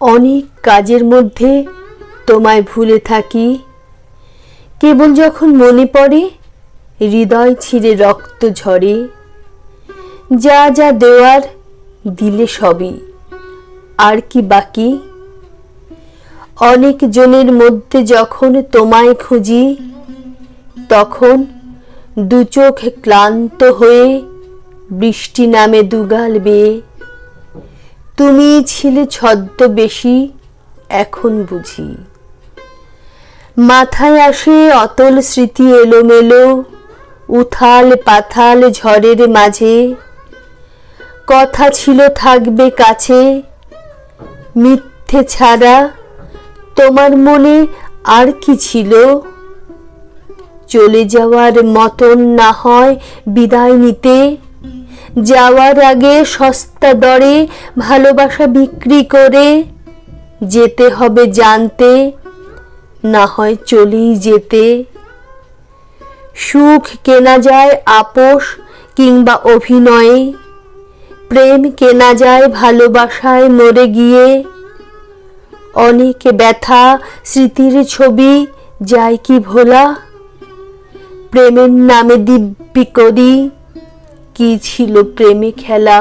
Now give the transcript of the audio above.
অনেক কাজের মধ্যে তোমায় ভুলে থাকি। কেবল যখন মনে পড়ে, হৃদয় ছিঁড়ে রক্ত ঝরে। যা যা দেওয়ার, দিলে সবই। আর কি বাকি? অনেক জনের মধ্যে যখন তোমায় খুঁজি, তখন দু চোখ ক্লান্ত হয়ে বৃষ্টি নামে দুগাল বেয়ে তুমি ছিলে ছদ্মবেশী, এখন বুঝি। মাথায় আসে অতল স্মৃতি এলোমেলো, উথাল পাথাল ঝড়ের মাঝে। কথা ছিল থাকবে কাছে, মিথ্যে ছাড়া তোমার মনে আর কি ছিল? চলে যাওয়ার মতন না হয় বিদায় নিতে। যাওয়ার আগে সস্তা দরে ভালোবাসা বিক্রি করে যেতে হবে জানতে, না হয় চলেই যেতে। সুখ কেনা যায় আপোষ কিংবা অভিনয়ে, প্রেম কেনা যায় ভালোবাসায় মরে গিয়ে। অনেক ব্যথা স্মৃতির ছবি যায় কি ভোলা, প্রেমের নামে দিব্যি করি। কি ছিল প্রেমে খেলা?